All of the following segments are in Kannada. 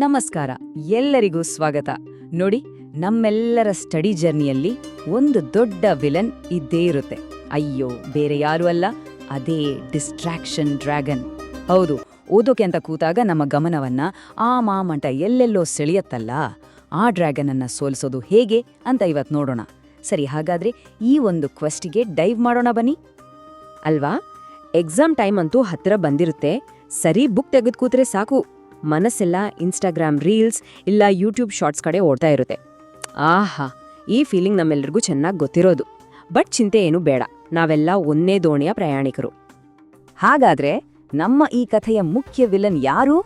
ನಮಸ್ಕಾರ, ಎಲ್ಲರಿಗೂ ಸ್ವಾಗತ. ನೋಡಿ, ನಮ್ಮೆಲ್ಲರ ಸ್ಟಡಿ ಜರ್ನಿಯಲ್ಲಿ ಒಂದು ದೊಡ್ಡ ವಿಲನ್ ಇದ್ದೇ ಇರುತ್ತೆ. ಅಯ್ಯೋ, ಬೇರೆ ಯಾರೂ ಅಲ್ಲ, ಅದೇ ಡಿಸ್ಟ್ರಾಕ್ಷನ್ ಡ್ರ್ಯಾಗನ್. ಹೌದು, ಓದೋಕೆ ಅಂತ ಕೂತಾಗ ನಮ್ಮ ಗಮನವನ್ನ ಆ ಮಾಮಂಟ ಎಲ್ಲೆಲ್ಲೋ ಸೆಳೆಯತ್ತಲ್ಲ? ಆ ಡ್ರ್ಯಾಗನ್ ಅನ್ನ ಸೋಲಿಸೋದು ಹೇಗೆ ಅಂತ ಇವತ್ತು ನೋಡೋಣ. ಸರಿ, ಹಾಗಾದ್ರೆ ಈ ಒಂದು ಕ್ವೆಸ್ಟಿಗೆ ಡೈವ್ ಮಾಡೋಣ ಬನ್ನಿ. ಅಲ್ವಾ? ಎಕ್ಸಾಮ್ ಟೈಮ್ ಅಂತೂ ಹತ್ತಿರ ಬಂದಿರುತ್ತೆ. ಸರಿ ಬುಕ್ ತೆಗೆದು ಕೂತ್ರೆ ಸಾಕು. ಮನಸ್ಸೆಲ್ಲ ಇನ್ಸ್ಟಾಗ್ರಾಮ್ ರೀಲ್ಸ್ ಇಲ್ಲ ಯೂಟ್ಯೂಬ್ ಶಾರ್ಟ್ಸ್ ಕಡೆ ಓಡ್ತಾ ಇರುತ್ತೆ. ಆಹಾ, ಈ ಫೀಲಿಂಗ್ ನಮ್ಮೆಲ್ಲರಿಗೂ ಚೆನ್ನಾಗಿ ಗೊತ್ತಿರೋದು. ಬಟ್ ಚಿಂತೆ ಏನು ಬೇಡ, ನಾವೆಲ್ಲ ಒಂದೇ ದೋಣಿಯ ಪ್ರಯಾಣಿಕರು. ಹಾಗಾದ್ರೆ ನಮ್ಮ ಈ ಕಥೆಯ ಮುಖ್ಯ ವಿಲನ್ ಯಾರು?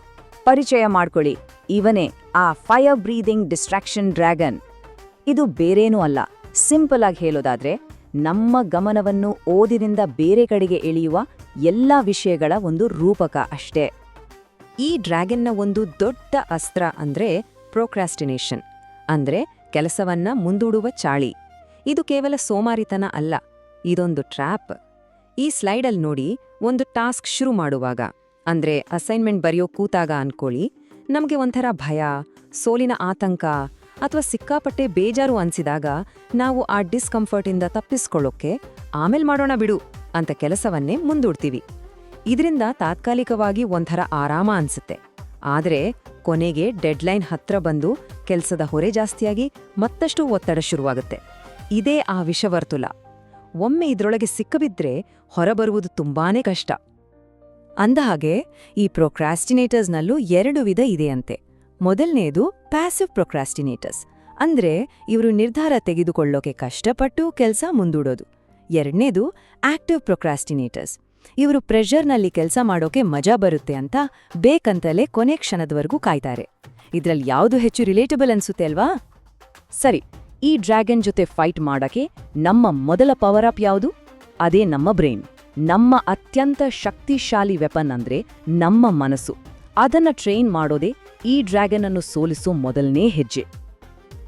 ಪರಿಚಯ ಮಾಡ್ಕೊಳ್ಳಿ. ಇವನೇ ಆ ಫೈರ್ ಬ್ರೀದಿಂಗ್ ಡಿಸ್ಟ್ರಾಕ್ಷನ್ ಡ್ರ್ಯಾಗನ್ ಇದು ಬೇರೇನೂ ಅಲ್ಲ ಸಿಂಪಲ್ ಆಗಿ ಹೇಳೋದಾದ್ರೆ ನಮ್ಮ ಗಮನವನ್ನು ಓದಿನಿಂದ ಬೇರೆ ಕಡೆಗೆ ಎಳೆಯುವ ಎಲ್ಲ ವಿಷಯಗಳ ಒಂದು ರೂಪಕ ಅಷ್ಟೇ. ಈ ಡ್ರ್ಯಾಗನ್ನ ಒಂದು ದೊಡ್ಡ ಅಸ್ತ್ರ ಅಂದ್ರೆ ಪ್ರೊಕ್ರಾಸ್ಟಿನೇಷನ್, ಅಂದ್ರೆ ಕೆಲಸವನ್ನ ಮುಂದೂಡುವ ಚಾಳಿ. ಇದು ಕೇವಲ ಸೋಮಾರಿತನ ಅಲ್ಲ, ಇದೊಂದು ಟ್ರ್ಯಾಪ್. ಈ ಸ್ಲೈಡಲ್ಲಿ ನೋಡಿ ಒಂದು ಟಾಸ್ಕ್ ಶುರು ಮಾಡುವಾಗ, ಅಂದ್ರೆ ಅಸೈನ್ಮೆಂಟ್ ಬರೆಯೋ ಕೂತಾಗ ಅನ್ಕೊಳ್ಳಿ, ನಮಗೆ ಒಂಥರ ಭಯ, ಸೋಲಿನ ಆತಂಕ ಅಥವಾ ಸಿಕ್ಕಾಪಟ್ಟೆ ಬೇಜಾರು ಅನ್ಸಿದಾಗ ನಾವು ಆ ಡಿಸ್ಕಂಫರ್ಟಿಂದ ತಪ್ಪಿಸ್ಕೊಳ್ಳೋಕೆ ಆಮೇಲೆ ಮಾಡೋಣ ಬಿಡು ಅಂತ ಕೆಲಸವನ್ನೇ ಮುಂದೂಡ್ತೀವಿ. ಇದರಿಂದ ತಾತ್ಕಾಲಿಕವಾಗಿ ಒಂಥರ ಆರಾಮ ಅನ್ಸುತ್ತೆ. ಆದರೆ ಕೊನೆಗೆ ಡೆಡ್ಲೈನ್ ಹತ್ರ ಬಂದು ಕೆಲಸದ ಹೊರೆ ಜಾಸ್ತಿಯಾಗಿ ಮತ್ತಷ್ಟು ಒತ್ತಡ ಶುರುವಾಗುತ್ತೆ. ಇದೇ ಆ ವಿಷವರ್ತುಲ. ಒಮ್ಮೆ ಇದ್ರೊಳಗೆ ಸಿಕ್ಕಬಿದ್ರೆ ಹೊರಬರುವುದು ತುಂಬಾನೇ ಕಷ್ಟ. ಅಂದಹಾಗೆ, ಈ ಪ್ರೊಕ್ರಾಸ್ಟಿನೇಟರ್ಸ್ನಲ್ಲೂ ಎರಡು ವಿಧ ಇದೆಯಂತೆ. ಮೊದಲನೆಯದು ಪ್ಯಾಸಿವ್ ಪ್ರೊಕ್ರಾಸ್ಟಿನೇಟರ್ಸ್. ಅಂದ್ರೆ ಇವರು ನಿರ್ಧಾರ ತೆಗೆದುಕೊಳ್ಳೋಕೆ ಕಷ್ಟಪಟ್ಟು ಕೆಲಸ ಮುಂದೂಡೋದು. ಎರಡನೇದು ಆಕ್ಟಿವ್ ಪ್ರೊಕ್ರಾಸ್ಟಿನೇಟರ್ಸ್. ಇವರು ಪ್ರೆಷರ್ನಲ್ಲಿ ಕೆಲಸ ಮಾಡೋಕೆ ಮಜಾ ಬರುತ್ತೆ ಅಂತ ಬೇಕಂತಲೇ ಕೊನೆ ಕ್ಷಣದವರೆಗೂ ಕಾಯ್ತಾರೆ. ಇದ್ರಲ್ಲಿ ಯಾವುದು ಹೆಚ್ಚು ರಿಲೇಟಬಲ್ ಅನ್ಸುತ್ತೆ ಅಲ್ವಾ? ಸರಿ, ಈ ಡ್ರ್ಯಾಗನ್ ಜೊತೆ ಫೈಟ್ ಮಾಡಕ್ಕೆ ನಮ್ಮ ಮೊದಲ ಪವರ್ ಅಪ್ ಯಾವುದು? ಅದೇ ನಮ್ಮ ಬ್ರೈನ್ ನಮ್ಮ ಅತ್ಯಂತ ಶಕ್ತಿಶಾಲಿ ವೆಪನ್ ಅಂದ್ರೆ ನಮ್ಮ ಮನಸ್ಸು. ಅದನ್ನ ಟ್ರೈನ್ ಮಾಡೋದೇ ಈ ಡ್ರ್ಯಾಗನ್ ಅನ್ನು ಸೋಲಿಸೋ ಮೊದಲನೇ ಹೆಜ್ಜೆ.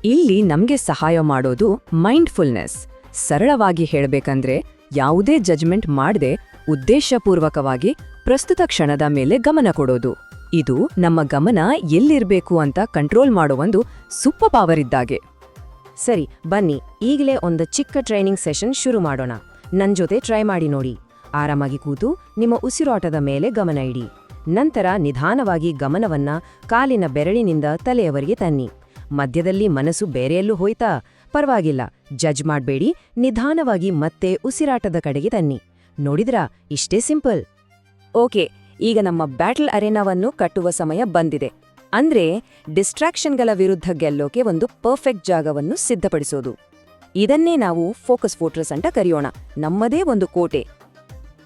ಇಲ್ಲಿ ನಮ್ಗೆ ಸಹಾಯ ಮಾಡೋದು ಮೈಂಡ್ಫುಲ್ನೆಸ್ ಸರಳವಾಗಿ ಹೇಳಬೇಕಂದ್ರೆ ಯಾವುದೇ ಜಜ್ಮೆಂಟ್ ಮಾಡದೆ ಉದ್ದೇಶಪೂರ್ವಕವಾಗಿ ಪ್ರಸ್ತುತ ಕ್ಷಣದ ಮೇಲೆ ಗಮನ ಕೊಡೋದು. ಇದು ನಮ್ಮ ಗಮನ ಎಲ್ಲಿರಬೇಕು ಅಂತ ಕಂಟ್ರೋಲ್ ಮಾಡೋ ಒಂದು ಸೂಪರ್ ಪವರ್ ಇದ್ದಾಗೆ. ಸರಿ, ಬನ್ನಿ, ಈಗಲೇ ಒಂದು ಚಿಕ್ಕ ಟ್ರೈನಿಂಗ್ ಸೆಷನ್ ಶುರು ಮಾಡೋಣ. ನನ್ನ ಜೊತೆ ಟ್ರೈ ಮಾಡಿ ನೋಡಿ. ಆರಾಮಾಗಿ ಕೂತು ನಿಮ್ಮ ಉಸಿರಾಟದ ಮೇಲೆ ಗಮನ ಇಡಿ. ನಂತರ ನಿಧಾನವಾಗಿ ಗಮನವನ್ನ ಕಾಲಿನ ಬೆರಳಿನಿಂದ ತಲೆಯವರೆಗೆ ತನ್ನಿ. ಮಧ್ಯದಲ್ಲಿ ಮನಸ್ಸು ಬೇರೆಯಲ್ಲೂ ಹೋಯ್ತಾ? ಪರವಾಗಿಲ್ಲ ಜಜ್ ಮಾಡಬೇಡಿ, ನಿಧಾನವಾಗಿ ಮತ್ತೆ ಉಸಿರಾಟದ ಕಡೆಗೆ ತನ್ನಿ. ನೋಡಿದ್ರಾ? ಇಷ್ಟೇ ಸಿಂಪಲ್. ಓಕೆ, ಈಗ ನಮ್ಮ ಬ್ಯಾಟಲ್ ಅರೆನಾವನ್ನು ಕಟ್ಟುವ ಸಮಯ ಬಂದಿದೆ. ಅಂದ್ರೆ, ಡಿಸ್ಟ್ರಾಕ್ಷನ್ಗಳ ವಿರುದ್ಧ ಗೆಲ್ಲೋಕೆ ಒಂದು ಪರ್ಫೆಕ್ಟ್ ಜಾಗವನ್ನು ಸಿದ್ಧಪಡಿಸೋದು. ಇದನ್ನೇ ನಾವು ಫೋಕಸ್ ಫೋಟ್ರಸ್ ಅಂತ ಕರೆಯೋಣ. ನಮ್ಮದೇ ಒಂದು ಕೋಟೆ.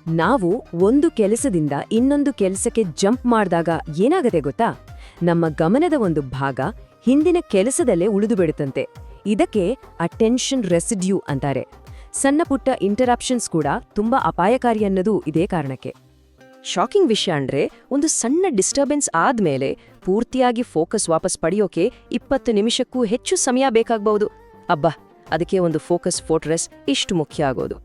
ನಾವು ಒಂದು ಕೆಲಸದಿಂದ ಇನ್ನೊಂದು ಕೆಲಸಕ್ಕೆ ಜಂಪ್ ಮಾಡಿದಾಗ ಏನಾಗತ್ತೆ ಗೊತ್ತಾ? ನಮ್ಮ ಗಮನದ ಒಂದು ಭಾಗ ಹಿಂದಿನ ಕೆಲಸದಲ್ಲೇ ಉಳಿದುಬಿಡುತ್ತಂತೆ ಇದಕ್ಕೆ ಅಟೆನ್ಷನ್ ರೆಸಿಡ್ಯೂ ಅಂತಾರೆ. ಸಣ್ಣ ಪುಟ್ಟ ಇಂಟರಪ್ಷನ್ಸ್ ಕೂಡ ತುಂಬಾ ಅಪಾಯಕಾರಿ ಅನ್ನೋದು ಇದೇ ಕಾರಣಕ್ಕೆ. ಶಾಕಿಂಗ್ ವಿಷಯ ಅಂದ್ರೆ ಒಂದು ಸಣ್ಣ ಡಿಸ್ಟರ್ಬೆನ್ಸ್ ಆದ್ಮೇಲೆ ಪೂರ್ತಿಯಾಗಿ ಫೋಕಸ್ ವಾಪಸ್ ಪಡೆಯೋಕೆ ಇಪ್ಪತ್ತು ನಿಮಿಷಕ್ಕೂ ಹೆಚ್ಚು ಸಮಯ ಬೇಕಾಗಬಹುದು ಅಬ್ಬಾ, ಅದಕ್ಕೆ ಒಂದು ಫೋಕಸ್ ಫೋರ್ಟ್ರೆಸ್ ಇಷ್ಟು ಮುಖ್ಯ ಆಗೋದು.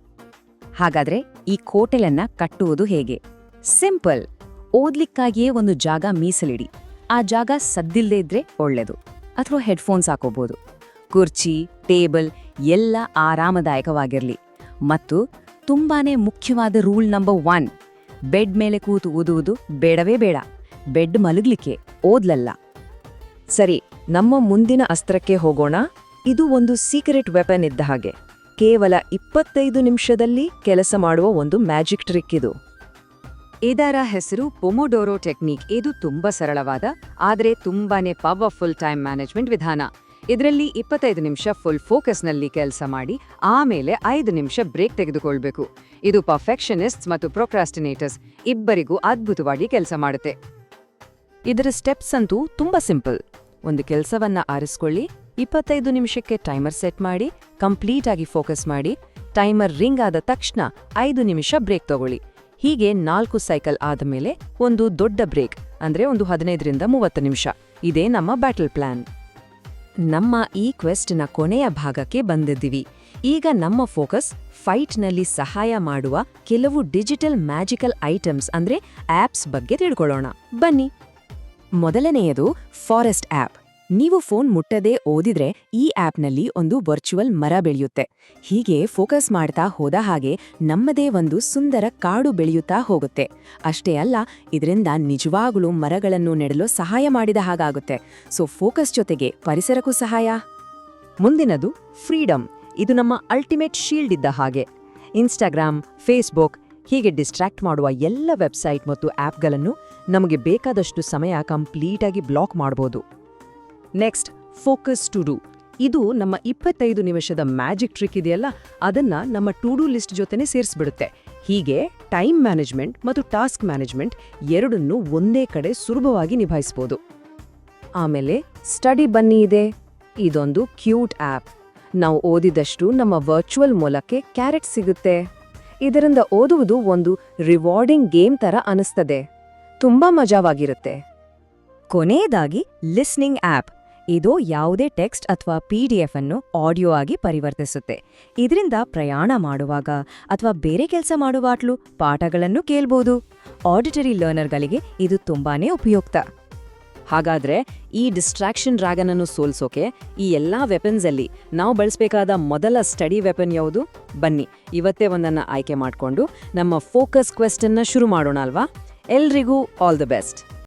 ಹಾಗಾದ್ರೆ ಈ ಕೋಟೆಲನ್ನ ಕಟ್ಟುವುದು ಹೇಗೆ? ಸಿಂಪಲ್ ಓದ್ಲಿಕ್ಕಾಗಿಯೇ ಒಂದು ಜಾಗ ಮೀಸಲಿಡಿ. ಆ ಜಾಗ ಸದ್ದಿಲ್ಲದೆ ಇದ್ರೆ ಒಳ್ಳೆದು. ಅಥವಾ ಹೆಡ್ಫೋನ್ಸ್ ಹಾಕೋಬಹುದು ಕುರ್ಚಿ, ಟೇಬಲ್ ಎಲ್ಲ ಆರಾಮದಾಯಕವಾಗಿರಲಿ. ಮತ್ತು ತುಂಬಾನೇ ಮುಖ್ಯವಾದ ರೂಲ್ ನಂಬರ್ ಒನ್, ಬೆಡ್ ಮೇಲೆ ಕೂತು ಓದುವುದು ಬೇಡವೇ ಬೇಡ. ಬೆಡ್ ಮಲಗ್ಲಿಕ್ಕೆ ಓದ್ಲಲ್ಲ. ಸರಿ, ನಮ್ಮ ಮುಂದಿನ ಅಸ್ತ್ರಕ್ಕೆ ಹೋಗೋಣ. ಇದು ಒಂದು ಸೀಕ್ರೆಟ್ ವೆಪನ್ ಇದ್ದ ಹಾಗೆ. ಕೇವಲ ಇಪ್ಪತ್ತೈದು ನಿಮಿಷದಲ್ಲಿ ಕೆಲಸ ಮಾಡುವ ಒಂದು ಮ್ಯಾಜಿಕ್ ಟ್ರಿಕ್ ಇದು. ಇದರ ಹೆಸರು ಪೊಮೊಡೋರೋ ಟೆಕ್ನಿಕ್. ಇದು ತುಂಬಾ ಸರಳವಾದ, ಆದರೆ ತುಂಬಾನೇ ಪವರ್ಫುಲ್ ಟೈಮ್ ಮ್ಯಾನೇಜ್ಮೆಂಟ್ ವಿಧಾನ. ಇದರಲ್ಲಿ ಇಪ್ಪತ್ತೈದು ನಿಮಿಷ ಫುಲ್ ಫೋಕಸ್ನಲ್ಲಿ ಕೆಲಸ ಮಾಡಿ, ಆಮೇಲೆ ಐದು ನಿಮಿಷ ಬ್ರೇಕ್ ತೆಗೆದುಕೊಳ್ಬೇಕು. ಇದು ಪರ್ಫೆಕ್ಷನಿಸ್ಟ್ಸ್ ಮತ್ತು ಪ್ರೊಕ್ರಾಸ್ಟಿನೇಟರ್ಸ್ ಇಬ್ಬರಿಗೂ ಅದ್ಭುತವಾಗಿ ಕೆಲಸ ಮಾಡುತ್ತೆ. ಇದರ ಸ್ಟೆಪ್ಸ್ ಅಂತೂ ತುಂಬಾ ಸಿಂಪಲ್ ಒಂದು ಕೆಲಸವನ್ನ ಆರಿಸ್ಕೊಳ್ಳಿ, ಇಪ್ಪತ್ತೈದು ನಿಮಿಷಕ್ಕೆ ಟೈಮರ್ ಸೆಟ್ ಮಾಡಿ ಕಂಪ್ಲೀಟ್ ಆಗಿ ಫೋಕಸ್ ಮಾಡಿ ಟೈಮರ್ ರಿಂಗ್ ಆದ ತಕ್ಷಣ ಐದು ನಿಮಿಷ ಬ್ರೇಕ್ ತಗೊಳ್ಳಿ. ಹೀಗೆ ನಾಲ್ಕು ಸೈಕಲ್ ಆದ ಮೇಲೆ ಒಂದು ದೊಡ್ಡ ಬ್ರೇಕ್ ಅಂದ್ರೆ ಒಂದು ಹದಿನೈದರಿಂದ ಮೂವತ್ತು ನಿಮಿಷ. ಇದೇ ನಮ್ಮ ಬ್ಯಾಟಲ್ ಪ್ಲಾನ್ ನಮ್ಮ ಈ ಕ್ವೆಸ್ಟ್ನ ಕೊನೆಯ ಭಾಗಕ್ಕೆ ಬಂದಿದ್ದೀವಿ. ಈಗ ನಮ್ಮ ಫೋಕಸ್ ಫೈಟ್ನಲ್ಲಿ ಸಹಾಯ ಮಾಡುವ ಕೆಲವು ಡಿಜಿಟಲ್ ಮ್ಯಾಜಿಕಲ್ ಐಟಮ್ಸ್ ಅಂದ್ರೆ ಆಪ್ಸ್ ಬಗ್ಗೆ ತಿಳ್ಕೊಳ್ಳೋಣ. ಬನ್ನಿ. ಮೊದಲನೆಯದು ಫಾರೆಸ್ಟ್ ಆಪ್ ನೀವು ಫೋನ್ ಮುಟ್ಟದೆ ಓದಿದ್ರೆ ಈ ಆಪ್ನಲ್ಲಿ ಒಂದು ವರ್ಚುವಲ್ ಮರ ಬೆಳೆಯುತ್ತೆ. ಹೀಗೆ ಫೋಕಸ್ ಮಾಡ್ತಾ ಹೋದ ಹಾಗೆ ನಮ್ಮದೇ ಒಂದು ಸುಂದರ ಕಾಡು ಬೆಳೆಯುತ್ತಾ ಹೋಗುತ್ತೆ. ಅಷ್ಟೇ ಅಲ್ಲ, ಇದರಿಂದ ನಿಜವಾಗಲೂ ಮರಗಳನ್ನು ನೆಡಲು ಸಹಾಯ ಮಾಡಿದ ಹಾಗಾಗುತ್ತೆ. ಸೊ, ಫೋಕಸ್ ಜೊತೆಗೆ ಪರಿಸರಕ್ಕೂ ಸಹಾಯ. ಮುಂದಿನದು ಫ್ರೀಡಮ್ ಇದು ನಮ್ಮ ಅಲ್ಟಿಮೇಟ್ ಶೀಲ್ಡ್ ಇದ್ದ ಹಾಗೆ. ಇನ್ಸ್ಟಾಗ್ರಾಮ್, ಫೇಸ್ಬುಕ್ ಹೀಗೆ ಡಿಸ್ಟ್ರಾಕ್ಟ್ ಮಾಡುವ ಎಲ್ಲ ವೆಬ್ಸೈಟ್ ಮತ್ತು ಆ್ಯಪ್ಗಳನ್ನು ನಮಗೆ ಬೇಕಾದಷ್ಟು ಸಮಯ ಕಂಪ್ಲೀಟಾಗಿ ಬ್ಲಾಕ್ ಮಾಡ್ಬೋದು. ನೆಕ್ಸ್ಟ್ ಫೋಕಸ್ ಟು ಡು ಇದು ನಮ್ಮ ಇಪ್ಪತ್ತೈದು ನಿಮಿಷದ ಮ್ಯಾಜಿಕ್ ಟ್ರಿಕ್ ಇದೆಯಲ್ಲ? ಅದನ್ನ ನಮ್ಮ ಟು ಡೂ ಲಿಸ್ಟ್ ಜೊತೆನೆ ಸೇರಿಸ್ಬಿಡುತ್ತೆ. ಹೀಗೆ ಟೈಮ್ ಮ್ಯಾನೇಜ್ಮೆಂಟ್ ಮತ್ತು ಟಾಸ್ಕ್ ಮ್ಯಾನೇಜ್ಮೆಂಟ್ ಎರಡನ್ನೂ ಒಂದೇ ಕಡೆ ಸುಲಭವಾಗಿ ನಿಭಾಯಿಸ್ಬೋದು. ಆಮೇಲೆ ಸ್ಟಡಿ ಬನ್ನಿ ಇದೆ. ಇದೊಂದು ಕ್ಯೂಟ್ ಆಪ್ ನಾವು ಓದಿದಷ್ಟು ನಮ್ಮ ವರ್ಚುವಲ್ ಮೂಲಕ್ಕೆ ಕ್ಯಾರೆಟ್ ಸಿಗುತ್ತೆ. ಇದರಿಂದ ಓದುವುದು ಒಂದು ರಿವಾರ್ಡಿಂಗ್ ಗೇಮ್ ತರ ಅನಿಸ್ತದೆ. ತುಂಬಾ ಮಜಾವಾಗಿರುತ್ತೆ. ಕೊನೆಯದಾಗಿ ಲಿಸ್ನಿಂಗ್ ಆಪ್ ಇದು ಯಾವುದೇ ಟೆಕ್ಸ್ಟ್ ಅಥವಾ ಪಿ ಡಿ ಎಫ್ ಅನ್ನು ಆಡಿಯೋ ಆಗಿ ಪರಿವರ್ತಿಸುತ್ತೆ. ಇದರಿಂದ ಪ್ರಯಾಣ ಮಾಡುವಾಗ ಅಥವಾ ಬೇರೆ ಕೆಲಸ ಮಾಡುವಾಟ್ಲು ಪಾಠಗಳನ್ನು ಕೇಳ್ಬೋದು. ಆಡಿಟರಿ ಲರ್ನರ್ಗಳಿಗೆ ಇದು ತುಂಬಾನೇ ಉಪಯುಕ್ತ. ಹಾಗಾದ್ರೆ ಈ ಡಿಸ್ಟ್ರಾಕ್ಷನ್ ಡ್ರ್ಯಾಗನ್ ಅನ್ನು ಸೋಲ್ಸೋಕೆ ಈ ಎಲ್ಲಾ ವೆಪನ್ಸ್ ಅಲ್ಲಿ ನಾವು ಬಳಸಬೇಕಾದ ಮೊದಲ ಸ್ಟಡಿ ವೆಪನ್ ಯಾವುದು? ಬನ್ನಿ, ಇವತ್ತೇ ಒಂದನ್ನು ಆಯ್ಕೆ ಮಾಡಿಕೊಂಡು ನಮ್ಮ ಫೋಕಸ್ ಕ್ವೆಸ್ಟನ್ನ ಶುರು ಮಾಡೋಣ ಅಲ್ವಾ? ಎಲ್ರಿಗೂ ಆಲ್ ದ ಬೆಸ್ಟ್.